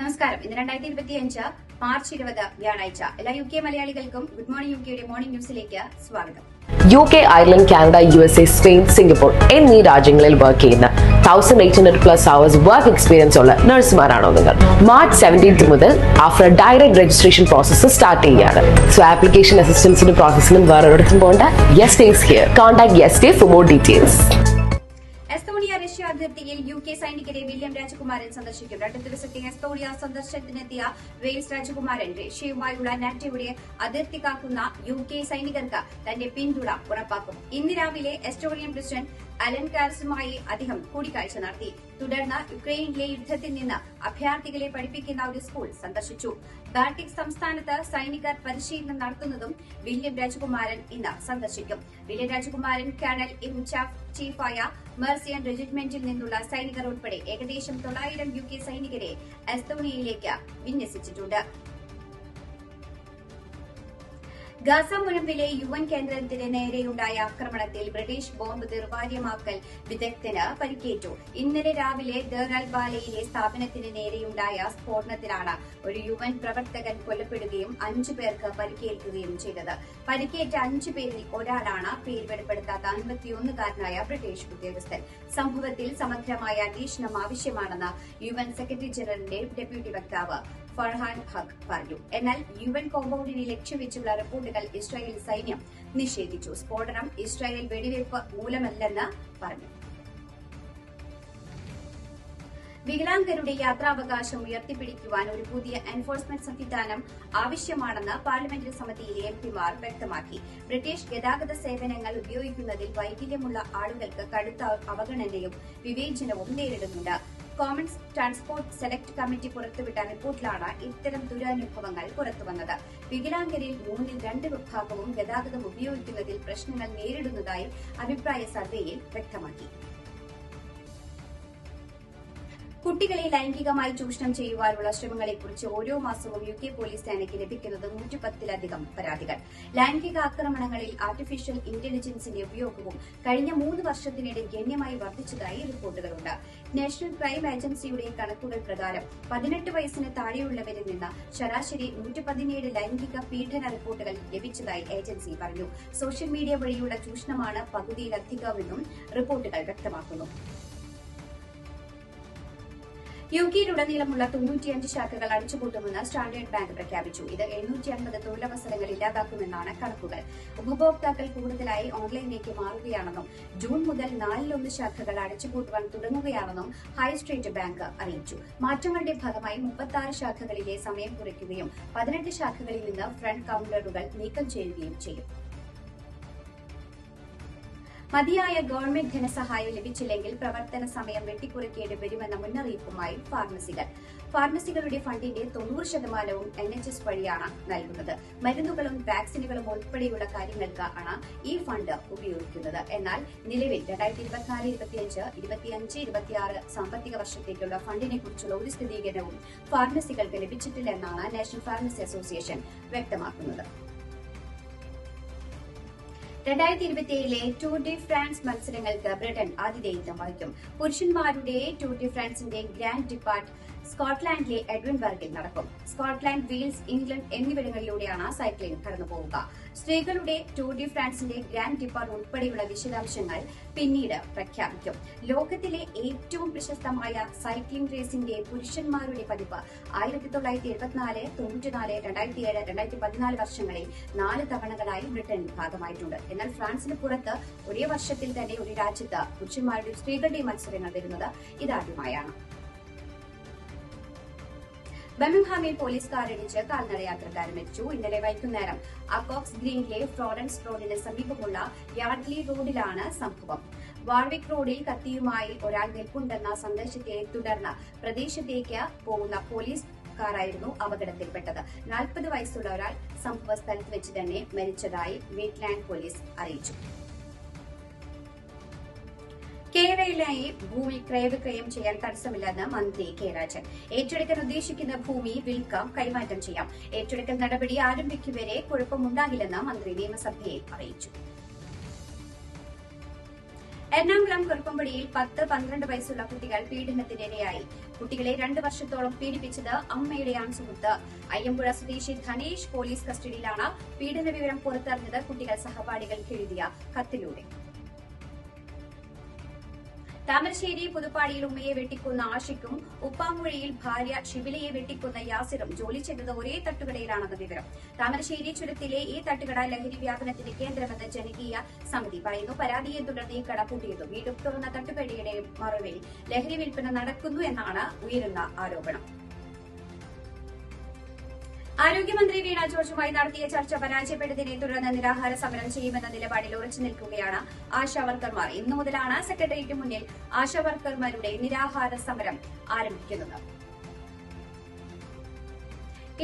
നമസ്കാരം. ഇന്ന് രണ്ടായിരത്തി ഇരുപത്തി അഞ്ച് മാർച്ച് ഇരുപത് വ്യാഴാഴ്ച. എല്ലാ യു കെ മലയാളികൾക്കും ഗുഡ് മോർണിംഗ് യു കെയുടെ മോർണിംഗ് ന്യൂസിലേക്ക് സ്വാഗതം. U K Ireland Canada U S A Spain Singapore എന്നീ രാജ്യങ്ങളിൽ വർക്ക് ചെയ്യുന്ന thousand eight hundred plus hours work experience ഉള്ള നഴ്സുമാരാണോ നിങ്ങൾ? മാർച്ച് സെവന്റീൻത്ത് മുതൽ after direct registration process start ചെയ്യുകയാണ്. സോ ആപ്ലിക്കേഷൻ അസിസ്റ്റൻസിനും പ്രോസസ്സിനും വേറൊരിടത്തും പോകേണ്ട yes days here contact yes day for more details അതിർത്തിയിൽ യു കെ സൈനികരെ വില്യം രാജകുമാരൻ സന്ദർശിക്കും. രണ്ട് ദിവസത്തെ എസ്തോണിയ സന്ദർശനത്തിനെത്തിയ വെയിൽസ് രാജകുമാരൻ റഷ്യയുമായുള്ള നാറ്റോയുടെ അതിർത്തി കാക്കുന്ന യു കെ സൈനികർക്ക് തന്റെ പിന്തുണ ഉറപ്പാക്കും. ഇന്ന് രാവിലെ എസ്റ്റോണിയൻ പ്രസിഡന്റ് അലൻ കാർസുമായി അദ്ദേഹം കൂടിക്കാഴ്ച നടത്തി. തുടർന്ന് യുക്രൈനിലെ യുദ്ധത്തിൽ നിന്ന് അഭയാർത്ഥികളെ പഠിപ്പിക്കുന്ന ഒരു സ്കൂൾ സന്ദർശിച്ചു. ബാൾട്ടിക് സംസ്ഥാനത്ത് സൈനികർ പരിശീലനം നടത്തുന്നതും വില്യം രാജകുമാരൻ ഇന്ന് സന്ദർശിക്കും. വില്യം രാജകുമാരൻ കേണൽ ഇൻ ചാഫ് ചീഫായ മെർസിയൻ റെജിമെന്റിൽ നിന്നുള്ള സൈനികർ ഉൾപ്പെടെ ഏകദേശം തൊള്ളായിരം യു കെ സൈനികരെ എസ്തോണിയയിലേക്ക് വിന്യസിച്ചിട്ടുണ്ട്. ഗാസ മുനമ്പിലെ യു എൻ കേന്ദ്രത്തിന് നേരെയുണ്ടായ ആക്രമണത്തിൽ ബ്രിട്ടീഷ് ബോംബ് നിർവാര്യമാക്കൽ വിദഗ്ധന് പരിക്കേറ്റു. ഇന്നലെ രാവിലെ ദർ അൽബാലയിലെ സ്ഥാപനത്തിന് നേരെയുണ്ടായ സ്ഫോടനത്തിലാണ് ഒരു യു എൻ പ്രവർത്തകൻ കൊല്ലപ്പെടുകയും അഞ്ചു പേർക്ക് പരിക്കേൽക്കുകയും ചെയ്തത്. പരിക്കേറ്റ അഞ്ചു പേരിൽ ഒരാളാണ് പേര് വെളിപ്പെടുത്താത്ത അൻപത്തിയൊന്നുകാരനായ ബ്രിട്ടീഷ് ഉദ്യോഗസ്ഥൻ. സംഭവത്തിൽ സമഗ്രമായ അന്വേഷണം ആവശ്യമാണെന്ന് യു എൻ സെക്രട്ടറി ജനറലിന്റെ ഡെപ്യൂട്ടി വക്താവ് ഫർഹാൻ ഹഖ് പറഞ്ഞു. എന്നാൽ യു എൻ കോമ്പൌണ്ടിനെ ലക്ഷ്യം വെച്ചുള്ള റിപ്പോർട്ടുകൾ ഇസ്രായേൽ സൈന്യം നിഷേധിച്ചു. സ്ഫോടനം ഇസ്രായേൽ വെടിവയ്പ് മൂലമല്ലെന്ന് പറഞ്ഞു. വികലാംഗരുടെ യാത്രാവകാശം ഉയർത്തിപ്പിടിക്കുവാൻ ഒരു പുതിയ എൻഫോഴ്സ്മെന്റ് സംവിധാനം ആവശ്യമാണെന്ന് പാർലമെന്ററി സമിതിയിലെ എംപിമാർ വ്യക്തമാക്കി. ബ്രിട്ടീഷ് ഗതാഗത സേവനങ്ങൾ ഉപയോഗിക്കുന്നതിൽ വൈകല്യമുള്ള ആളുകൾക്ക് കടുത്ത അവഗണനയും വിവേചനവും നേരിടുന്നുണ്ട്. കോമൺസ് ട്രാൻസ്പോർട്ട് സെലക്ട് കമ്മിറ്റി പുറത്തുവിട്ട റിപ്പോർട്ടിലാണ് ഇത്തരം ദുരനുഭവങ്ങൾ പുറത്തുവന്നത്. വികലാംഗരിൽ മൂന്നിൽ രണ്ട് വിഭാഗവും ഗതാഗതം ഉപയോഗിക്കുന്നതിൽ പ്രശ്നങ്ങൾ നേരിടുന്നതായി അഭിപ്രായ സർവേയിൽ വ്യക്തമാക്കി. കുട്ടികളെ ലൈംഗികമായി ചൂഷണം ചെയ്യുവാനുള്ള ശ്രമങ്ങളെക്കുറിച്ച് ഓരോ മാസവും യു കെ പോലീസ് സേനയ്ക്ക് ലഭിക്കുന്നത് നൂറ്റിപ്പത്തിലധികം പരാതികൾ. ലൈംഗിക ആക്രമണങ്ങളിൽ ആർട്ടിഫിഷ്യൽ ഇന്റലിജൻസിന്റെ ഉപയോഗവും കഴിഞ്ഞ മൂന്ന് വർഷത്തിനിടെ ഗണ്യമായി വർദ്ധിച്ചതായി റിപ്പോർട്ടുകളുണ്ട്. നാഷണൽ ക്രൈം ഏജൻസിയുടെ കണക്കുകൾ പ്രകാരം പതിനെട്ട് വയസ്സിന് താഴെയുള്ളവരിൽ നിന്ന് ശരാശരി നൂറ്റി പതിനേഴ് ലൈംഗിക പീഡന റിപ്പോർട്ടുകൾ ലഭിച്ചതായി ഏജൻസി പറഞ്ഞു. സോഷ്യൽ മീഡിയ വഴിയുള്ള ചൂഷണമാണ് പകുതിയിലധികമെന്നും റിപ്പോർട്ടുകൾ വ്യക്തമാക്കുന്നു. യു കെയിലുടനീളമുള്ള തൊണ്ണൂറ്റിയഞ്ച് ശാഖകൾ അടിച്ചുപൂട്ടുമെന്ന് സ്റ്റാൻഡേർഡ് ബാങ്ക് പ്രഖ്യാപിച്ചു. ഇത് എഴുന്നൂറ്റി അൻപത് തൊഴിലവസരങ്ങൾ ഇല്ലാതാക്കുമെന്നാണ് കണക്കുകൾ. ഉപഭോക്താക്കൾ കൂടുതലായി ഓൺലൈനിലേക്ക് മാറുകയാണെന്നും ജൂൺ മുതൽ നാലിലൊന്ന് ശാഖകൾ അടിച്ചുപൂട്ടുവാൻ തുടങ്ങുകയാണെന്നും ഹൈസ്ട്രീറ്റ് ബാങ്ക് അറിയിച്ചു. മാറ്റങ്ങളുടെ ഭാഗമായി മുപ്പത്തി ശാഖകളിലെ സമയം കുറയ്ക്കുകയും പതിനെട്ട് ശാഖകളിൽ നിന്ന് ഫ്രണ്ട് കൌണ്ടറുകൾ നീക്കം ചെയ്യുകയും ചെയ്യും. മതിയായ ഗവൺമെന്റ് ധനസഹായം ലഭിച്ചില്ലെങ്കിൽ പ്രവർത്തന സമയം വെട്ടിക്കുറയ്ക്കേണ്ടി വരുമെന്ന മുന്നറിയിപ്പുമായി ഫാർമസികൾ. ഫാർമസികളുടെ ഫണ്ടിന്റെ തൊണ്ണൂറ് ശതമാനവും എൻ എച്ച് എസ് വഴിയാണ് നൽകുന്നത്. മരുന്നുകളും വാക്സിനുകളും ഉൾപ്പെടെയുള്ള കാര്യങ്ങൾക്ക് ആണ് ഈ ഫണ്ട് ഉപയോഗിക്കുന്നത്. എന്നാൽ നിലവിൽ രണ്ടായിരത്തി ഇരുപത്തിനാല് ഇരുപത്തിയഞ്ച് ഇരുപത്തിയഞ്ച് ഇരുപത്തിയാറ് സാമ്പത്തിക വർഷത്തേക്കുള്ള ഫണ്ടിനെ കുറിച്ചുള്ള ഒരു സ്ഥിരീകരണവും ഫാർമസികൾക്ക് ലഭിച്ചിട്ടില്ലെന്നാണ് നാഷണൽ ഫാർമസി അസോസിയേഷൻ വ്യക്തമാക്കുന്നത്. രണ്ടായിരത്തി ഇരുപത്തിയേഴിലെ ടൂർ ഡി ഫ്രാൻസ് മത്സരങ്ങൾക്ക് ബ്രിട്ടൻ ആതിഥേയത്വം വഹിക്കും. പുരുഷന്മാരുടെ ടൂർ ഡി ഫ്രാൻസിന്റെ ഗ്രാൻഡ് ഡിപ്പാർട്ട് സ്കോട്ട്ലാൻഡിലെ എഡ്വിൻബർഗിൽ നടക്കും. സ്കോട്ട്ലാൻഡ് വീൽസ് ഇംഗ്ലണ്ട് എന്നിവിടങ്ങളിലൂടെയാണ് സൈക്ലിംഗ് കടന്നുപോവുക. സ്ത്രീകളുടെ ടൂർ ഡി ഫ്രാൻസിന്റെ ഗ്രാൻഡ് ഡിപ്പാർട്ട് ഉൾപ്പെടെയുള്ള വിശദാംശങ്ങൾ പിന്നീട് പ്രഖ്യാപിക്കും. ലോകത്തിലെ ഏറ്റവും പ്രശസ്തമായ സൈക്ലിംഗ് റേസിന്റെ പുരുഷന്മാരുടെ പതിപ്പ് ആയിരത്തി തൊള്ളായിരത്തി എഴുപത്തിനാല് തൊണ്ണൂറ്റിനാല് രണ്ടായിരത്തി ഏഴ് രണ്ടായിരത്തി പതിനാല് വർഷങ്ങളിൽ നാല് തവണകളായി ബ്രിട്ടനിൽ ഭാഗമായിട്ടുണ്ട്. എന്നാൽ ഫ്രാൻസിന് പുറത്ത് ഒരേ വർഷത്തിൽ തന്നെ ഒരു രാജ്യത്ത് പുരുഷന്മാരുടെയും സ്ത്രീകളുടെയും മത്സരങ്ങൾ വരുന്നത് ഇതാദ്യമായാണ്. ബെമിംഹാമിൽ പോലീസ് കാറിടിച്ച് കാൽനട യാത്രക്കാരൻ മരിച്ചു. ഇന്നലെ വൈകുന്നേരം അക്കോക്സ് ഗ്രീനിലെ ഫ്ലോറൻസ് റോഡിന് സമീപമുള്ള യാർഡ്ലി റോഡിലാണ് സംഭവം. വാർവിക് റോഡിൽ കത്തിയുമായി ഒരാൾ നിൽപ്പുണ്ടെന്ന സന്ദേശത്തെ തുടർന്ന് പ്രദേശത്തേക്ക് പോകുന്ന പോലീസ് കാറായിരുന്നു അപകടത്തിൽപ്പെട്ടത്. നാൽപ്പത് വയസ്സുള്ള ഒരാൾ സംഭവ സ്ഥലത്ത് വെച്ച് തന്നെ മരിച്ചതായി വെറ്റ്ലാൻഡ് പോലീസ് അറിയിച്ചു. കേരളയിലായി ഭൂമി ക്രയവിക്രയം ചെയ്യാൻ തടസ്സമില്ലെന്ന് മന്ത്രി കെ രാജൻ. ഏറ്റെടുക്കാൻ ഉദ്ദേശിക്കുന്ന ഭൂമി വിൽക്കാം കൈമാറ്റം ചെയ്യാം. ഏറ്റെടുക്കൽ നടപടി ആരംഭിക്കും വരെ കുഴപ്പമുണ്ടാകില്ലെന്ന് മന്ത്രി നിയമസഭയിൽ അറിയിച്ചു. എറണാകുളം കുറുപ്പമ്പടിയിൽ പത്ത് പന്ത്രണ്ട് വയസ്സുള്ള കുട്ടികൾ പീഡനത്തിനിരയായി. കുട്ടികളെ രണ്ടു വർഷത്തോളം പീഡിപ്പിച്ചത് അമ്മയുടെ ആൺസുഹൃത്ത് അയ്യമ്പുഴ സ്വദേശി ധനേഷ് പോലീസ് കസ്റ്റഡിയിലാണ് പീഡന വിവരം പുറത്തറിഞ്ഞത് കുട്ടികൾ സഹപാഠികൾക്ക് എഴുതിയ കത്തിലൂടെ. താമരശ്ശേരി പുതുപ്പാടിയിൽ ഉമ്മയെ വെട്ടിക്കൊന്ന ആഷിക്കും ഉപ്പാമ്പുഴയിൽ ഭാര്യ ഷിബിലയെ വെട്ടിക്കൊന്ന യാസിറും ജോലി ചെയ്തത് ഒരേ തട്ടുകടയിലാണെന്ന വിവരം. താമരശ്ശേരി ചുരത്തിലെ ഈ തട്ടുകട ലഹരി വ്യാപനത്തിന് കേന്ദ്രമെന്ന് ജനകീയ സമിതി പറയുന്നു. പരാതിയെ തുടർന്ന് ഈ കട പൂട്ടിയതു വീണ്ടും തുറന്ന തട്ടുകടയുടെ മറവിൽ ലഹരി വിൽപ്പന നടക്കുന്നു എന്നാണ് ഉയരുന്ന ആരോപണം. ആരോഗ്യമന്ത്രി വീണ ജോർജുമായി നടത്തിയ ചർച്ച പരാജയപ്പെട്ടതിനെ തുടർന്ന് നിരാഹാര സമരം ചെയ്യുമെന്ന നിലപാടിൽ ഉറച്ചു നിൽക്കുകയാണ് ആശാവർക്കർമാർ ഇന്നു മുതലാണ് സെക്രട്ടേറിയറ്റ് മുന്നിൽ ആശാവർക്കർമാരുടെ നിരാഹാര സമരം ആരംഭിക്കുന്നത്.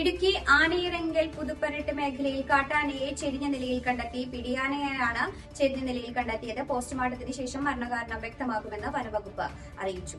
ഇടുക്കി ആനയിറങ്കൽ പുതുപ്പരട്ട് മേഖലയിൽ കാട്ടാനയെ ചെരിഞ്ഞ നിലയിൽ കണ്ടെത്തി പിടിയാനയാണ് ചെരിഞ്ഞ നിലയിൽ കണ്ടെത്തിയത്. പോസ്റ്റ്മോർട്ടത്തിന് ശേഷം മരണകാരണം വ്യക്തമാക്കുമെന്ന് വനവകുപ്പ് അറിയിച്ചു.